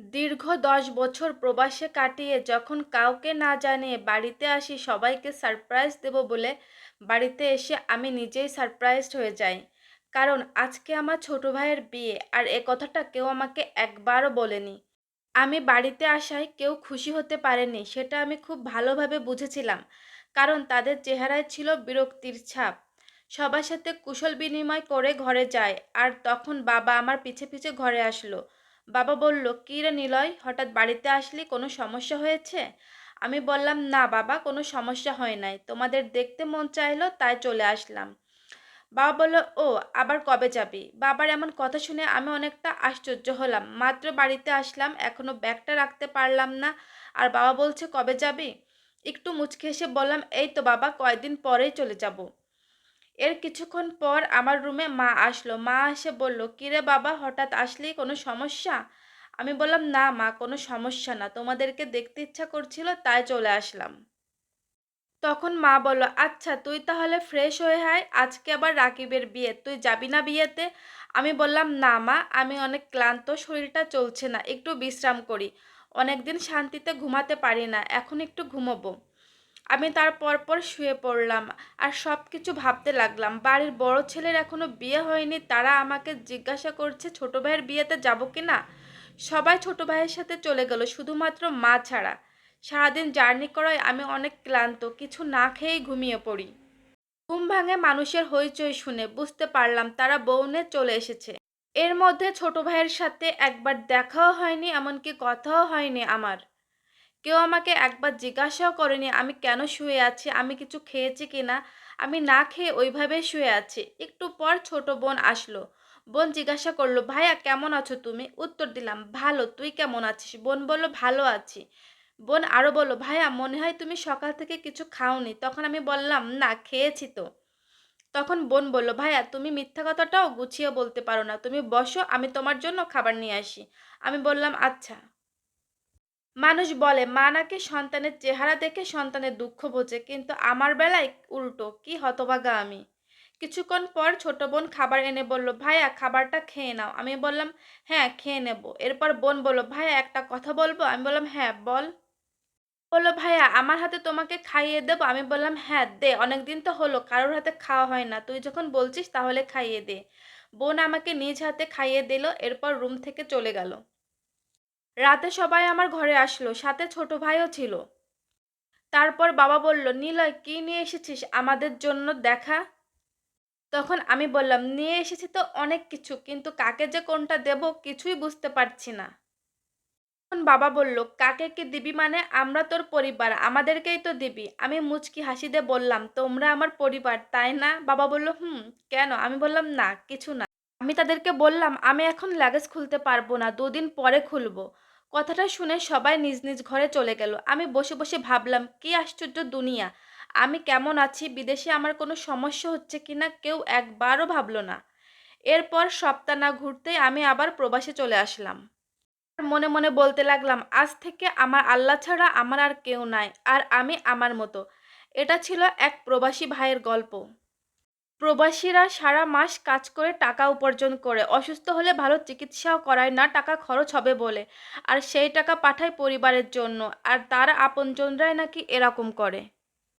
দীর্ঘ দশ বছর প্রবাসে কাটিয়ে যখন কাউকে না জানিয়ে বাড়িতে আসি সবাইকে সারপ্রাইজ দেব বলে বাড়িতে এসে আমি নিজেই সারপ্রাইজড হয়ে যাই। কারণ আজকে আমার ছোট ভাইয়ের বিয়ে আর এ কথাটা কেউ আমাকে একবারও বলেনি। আমি বাড়িতে আসায় কেউ খুশি হতে পারেনি, সেটা আমি খুব ভালোভাবে বুঝেছিলাম। কারণ তাদের চেহারায় ছিল বিরক্তির ছাপ। সবার সাথে কুশল বিনিময় করে ঘরে যায় আর তখন বাবা আমার পিছে পিছে ঘরে আসলো। বাবা বলল, কী রে নিলয়, হঠাৎ বাড়িতে আসলি, কোনো সমস্যা হয়েছে? আমি বললাম, না বাবা, কোনো সমস্যা হয় নাই, তোমাদের দেখতে মন চাইলো, তাই চলে আসলাম। বাবা বলল, ও, আবার কবে যাবি? বাবার এমন কথা শুনে আমি অনেকটা আশ্চর্য হলাম, মাত্র বাড়িতে আসলাম, এখনও ব্যাগটা রাখতে পারলাম না, আর বাবা বলছে, কবে যাবি? একটু মুচকে এসে বললাম, এই তো বাবা, কয়দিন পরেই চলে যাব। এর কিছুক্ষণ পর আমার রুমে মা আসলো। মা এসে বলল কিরে বাবা, হঠাৎ আসলি? কোনো সমস্যা? আমি বললাম, না মা, কোনো সমস্যা না। তোমাদেরকে দেখতে ইচ্ছা করছিল, তাই চলে আসলাম। তখন মা বলল আচ্ছা তুই তাহলে ফ্রেশ হয়ে আয়। আজকে আবার রাকিবের বিয়ে। তুই যাবি না বিয়েতে? আমি বললাম, না মা, আমি অনেক ক্লান্ত, শরীরটা চলছে না। একটু বিশ্রাম করি। অনেকদিন শান্তিতে ঘুমাতে পারি না। এখন একটু ঘুমোবো। আমি তার পরপর শুয়ে পড়লাম আর সব কিছু ভাবতে লাগলাম। বাড়ির বড় ছেলের এখনও বিয়ে হয়নি, তারা আমাকে জিজ্ঞাসা করছে, ছোট ভাইয়ের বিয়েতে যাব কি না? সবাই ছোট ভাইয়ের সাথে চলে গেল, শুধুমাত্র মা ছাড়া। সারাদিন জার্নি করায় আমি অনেক ক্লান্ত, কিছু না খেয়েই ঘুমিয়ে পড়ি। ঘুম ভাঙে মানুষের হইচই শুনে বুঝতে পারলাম তারা বউনে চলে এসেছে। এর মধ্যে ছোট ভাইয়ের সাথে একবার দেখাও হয়নি, এমনকি কথাও হয়নি আমার। কেউ আমাকে একবার জিজ্ঞাসাও করেনি, আমি কেন শুয়ে আছি? আমি কিছু খেয়েছি কি না? আমি না খেয়ে ওইভাবে শুয়ে আছি। একটু পর ছোট বোন আসলো। বোন জিজ্ঞাসা করল, ভাইয়া, কেমন আছো তুমি? উত্তর দিলাম, ভালো, তুই কেমন আছিস? বোন বলল, ভালো আছি। বোন আরও বলল, ভাইয়া, মনে হয় তুমি সকাল থেকে কিছু খাওনি। তখন আমি বললাম, না, খেয়েছি তো। তখন বোন বলল, ভাইয়া, তুমি মিথ্যা কথাটাও গুছিয়ে বলতে পারো না। তুমি বসো, আমি তোমার জন্য খাবার নিয়ে আসি। আমি বললাম আচ্ছা। মানুষ বলে মা নাকি সন্তানের চেহারা দেখে সন্তানের দুঃখ বোঝে, কিন্তু আমার বেলায় উল্টো, কি হতভাগা আমি? কিছুক্ষণ পর ছোট বোন খাবার এনে বলল, ভাইয়া, খাবারটা খেয়ে নাও। আমি বললাম হ্যাঁ খেয়ে নেব। এরপর বোন বলল, ভাইয়া, একটা কথা বলব? আমি বললাম হ্যাঁ বল। বলল, ভাইয়া, আমার হাতে তোমাকে খাইয়ে দেবো। আমি বললাম হ্যাঁ দে, অনেকদিন তো হলো, কারোর হাতে খাওয়া হয় না, তুই যখন বলছিস তাহলে খাইয়ে দে। বোন আমাকে নিজ হাতে খাইয়ে দিল, এরপর রুম থেকে চলে গেল। রাতে সবাই আমার ঘরে আসলো, সাথে ছোট ভাইও ছিল। তারপর বাবা বলল, নীলয়, কি নিয়ে এসেছিস? আমাদের জন্য দেখা। তখন আমি বললাম, নিয়ে এসেছি তো অনেক কিছু, কিন্তু কাকে যে কোনটা দেব কিছুই বুঝতে পারছি না। তখন বাবা বলল, কাকে কি দিবি মানে? আমরা তোর পরিবার, আমাদেরকেই তো দিবি। আমি মুচকি হাসি দিয়ে বললাম, তোমরা আমার পরিবার, তাই না? বাবা বলল, হুম, কেন? আমি বললাম, না, কিছু না। আমি তাদেরকে বললাম, আমি এখন লাগেজ খুলতে পারব না, দুদিন পরে খুলবো। কথাটা শুনে সবাই নিজ নিজ ঘরে চলে গেল। আমি বসে বসে ভাবলাম, কি আশ্চর্য দুনিয়া! আমি কেমন আছি? বিদেশে আমার কোনো সমস্যা হচ্ছে কি না? কেউ একবারও ভাবলো না। এরপর সপ্তাহ না ঘুরতেই আমি আবার প্রবাসে চলে আসলাম। মনে মনে বলতে লাগলাম, আজ থেকে আমার আল্লাহ ছাড়া আমার আর কেউ নাই, আর আমি আমার মতো। এটা ছিল এক প্রবাসী ভাইয়ের গল্প। প্রবাসীরা সারা মাস কাজ করে টাকা উপার্জন করে। অসুস্থ হলে ভালো চিকিৎসাও করায়, না টাকা খরচ হবে বলে। আর সেই টাকা পাঠায় পরিবারের জন্য। আর তার আপনজনরাই নাকি এরকম করে।